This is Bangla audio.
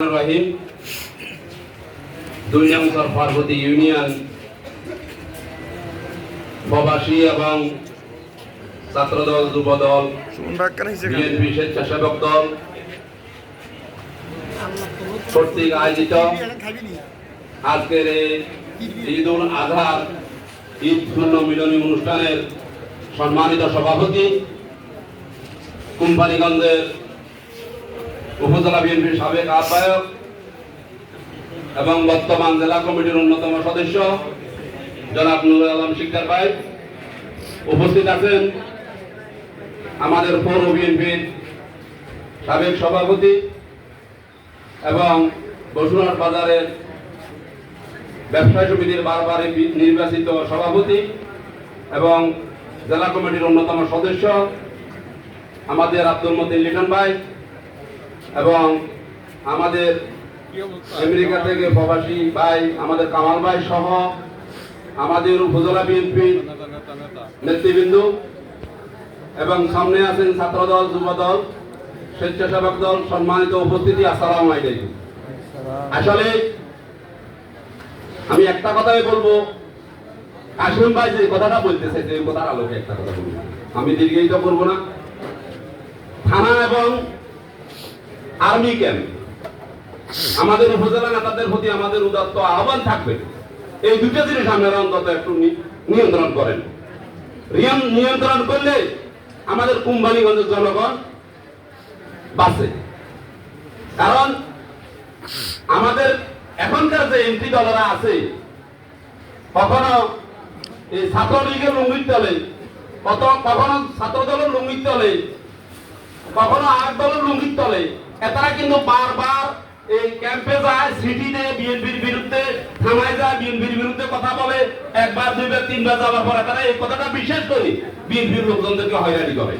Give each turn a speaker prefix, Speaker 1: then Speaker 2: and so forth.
Speaker 1: রহিম দুই নম্বর পার্বতী ইউনিয়ন প্রবাসী এবং ছাত্রদল যুবদল বিএনপি স্বেচ্ছাসেবক দল কর্তৃক আয়োজিত আজকের এই ঈদ উল আজহার ঈদ পূর্ণ মিলনী অনুষ্ঠানের সম্মানিত সভাপতি কোম্পানিগঞ্জের উপজেলা বিএনপির সাবেক আহ্বায়ক এবং বর্তমান জেলা কমিটির অন্যতম সদস্য, জনাব নুরুল আলম শিকদার ভাই। উপস্থিত আছেন আমাদের পৌর বিএনপির সাবেক সভাপতি এবং বসুরহাট বাজারের ব্যবসায়ী সমিতির বারবার নির্বাচিত সভাপতি এবং জেলা কমিটির অন্যতম সদস্য আমাদের আব্দুল মতিন লিটন ভাই। এবং আমাদের আমেরিকা থেকে প্রবাসী ভাই, আমাদের কামাল ভাই সহ আমাদের উপজেলা বিএনপির নেতৃবৃন্দ এবং সামনে আছেন ছাত্রদল, যুবদল, স্বেচ্ছাসেবক দল, সম্মানিত উপস্থিতি, আসসালাম আলাইকুম। আসলে আমি একটা কথাই বলব। কাশিম ভাই যে কথাটা বলতেছে যে কথার আলোকে একটা কথা বলব। আমি দীর্ঘায়িত করব না। থানা এবং আর্মি ক্যাম্প। আমাদের উপজেলা নেতাদের প্রতি আমাদের উদাত্ত আহ্বান থাকবে। এই দুটো জিনিস আপনারা অন্তত একটু নিয়ন্ত্রণ করেন। নিয়ন্ত্রণ করলে আমাদের কুম্বানীগঞ্জের জনগণ বাঁচে। কারণ আমাদের এখনকার যে এমপি দলেরা আছে, কখনো এই ছাত্রলীগের লুঙ্গির তলে, কত কখনো ছাত্র দলের লুঙ্গির তলে, কখনো আর দলের লুঙ্গির তলে এতারা কিন্তু বারবার এই ক্যাম্পে যায়, সিটি দেয় বিএনপির বিরুদ্ধে, থানায় যায়, বিএনপির বিরুদ্ধে কথা বলে, একবার, দুইবার, তিনবার যাওয়ার পরে তারা এই কথাটা বিশেষ করে, বিএনপির লোকজনদেরকে হয়রানি করে।